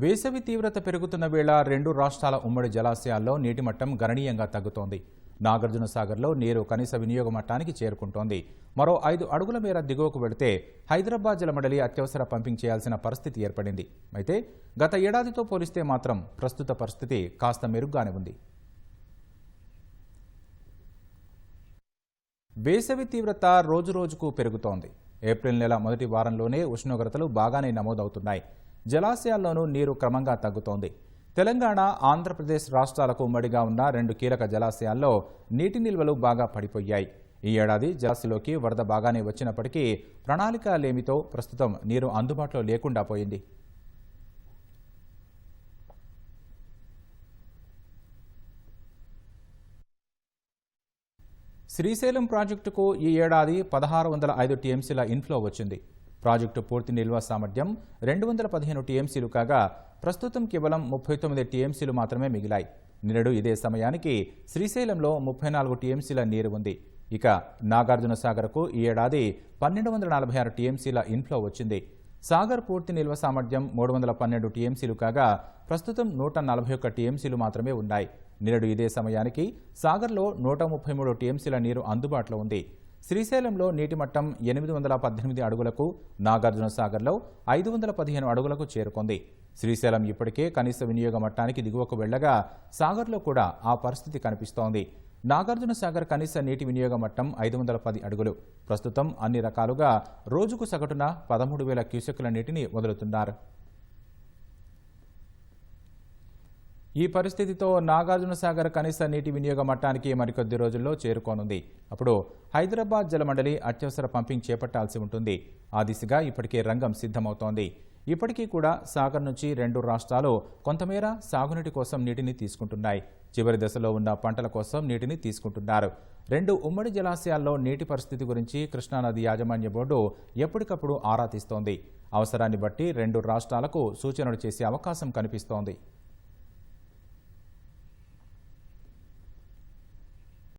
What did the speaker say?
వేసవి తీవ్రత పెరుగుతున్న వేళ రెండు రాష్ట్రాల ఉమ్మడి జలాశయాల్లో నీటి మట్టం గణనీయంగా తగ్గుతోంది. నాగార్జున సాగర్లో నీరు కనీస వినియోగ మట్టానికి చేరుకుంటోంది. మరో ఐదు అడుగుల మేర దిగువకు వెళితే హైదరాబాద్ జలమండలి అత్యవసర పంపింగ్ చేయాల్సిన పరిస్థితి ఏర్పడింది. అయితే గత ఏడాదితో పోలిస్తే మాత్రం ప్రస్తుత పరిస్థితి కాస్త మెరుగ్గానే ఉంది. వేసవి తీవ్రత రోజురోజుకు పెరుగుతోంది. ఏప్రిల్ నెల మొదటి వారంలోనే ఉష్ణోగ్రతలు బాగానే నమోదవుతున్నాయి. జలాశయాల్లోనూ నీరు క్రమంగా తగ్గుతోంది. తెలంగాణ ఆంధ్రప్రదేశ్ రాష్ట్రాలకు ఉమ్మడిగా ఉన్న రెండు కీలక జలాశయాల్లో నీటి నిల్వలు బాగా పడిపోయాయి. ఈ ఏడాది జలాశయంలోకి వరద బాగానే వచ్చినప్పటికీ ప్రణాళిక లేమితో ప్రస్తుతం నీరు అందుబాటులో లేకుండా పోయింది. శ్రీశైలం ప్రాజెక్టుకు ఈ ఏడాది పదహారు వందల ఐదు టీఎంసీల ఇన్ఫ్లో వచ్చింది. ప్రాజెక్టు పూర్తి నిల్వ సామర్థ్యం రెండు వందల పదిహేను టీఎంసీలు కాగా ప్రస్తుతం కేవలం ముప్పై తొమ్మిది టీఎంసీలు మాత్రమే మిగిలాయి. నిన్నడు ఇదే సమయానికి శ్రీశైలంలో ముప్పై నాలుగు టీఎంసీల నీరు ఉంది. ఇక నాగార్జున సాగర్కు ఈ ఏడాది పన్నెండు వందల నలభై ఆరు టీఎంసీల ఇన్ఫ్లో వచ్చింది. సాగర్ పూర్తి నిల్వ సామర్థ్యం మూడు వందల పన్నెండు టీఎంసీలు కాగా ప్రస్తుతం నూట నలభై ఒక్క టీఎంసీలు మాత్రమే ఉన్నాయి. నిన్నడు ఇదే సమయానికి సాగర్లో నూట ముప్పై మూడు టీఎంసీల నీరు అందుబాటులో ఉంది. శ్రీశైలంలో నీటి మట్టం ఎనిమిది వందల పద్దెనిమిది అడుగులకు నాగార్జున సాగర్లో ఐదు వందల పదిహేను అడుగులకు చేరుకుంది. శ్రీశైలం ఇప్పటికే కనీస వినియోగ మట్టానికి దిగువకు వెళ్ళగా సాగర్లో కూడా ఆ పరిస్థితి కనిపిస్తోంది. నాగార్జున సాగర్ కనీస నీటి వినియోగ మట్టం ఐదు వందల పది అడుగులు. ప్రస్తుతం అన్ని రకాలుగా రోజుకు సగటున పదమూడు వేల క్యూసెక్కుల నీటిని వదులుతున్నారు. ఈ పరిస్థితితో నాగార్జున సాగర్ కనీస నీటి వినియోగ మట్టానికి మరికొద్ది రోజుల్లో చేరుకోనుంది. అప్పుడు హైదరాబాద్ జలమండలి అత్యవసర పంపింగ్ చేపట్టాల్సి ఉంటుంది. ఆ దిశగా ఇప్పటికే రంగం సిద్ధమవుతోంది. ఇప్పటికీ కూడా సాగర్ నుంచి రెండు రాష్ట్రాలు కొంతమేర సాగునీటి కోసం నీటిని తీసుకుంటున్నాయి. చివరి దశలో ఉన్న పంటల కోసం నీటిని తీసుకుంటున్నారు. రెండు ఉమ్మడి జలాశయాల్లో నీటి పరిస్థితి గురించి కృష్ణానది యాజమాన్య బోర్డు ఎప్పటికప్పుడు ఆరా తీస్తోంది. అవసరాన్ని బట్టి రెండు రాష్ట్రాలకు సూచనలు చేసే అవకాశం కనిపిస్తోంది.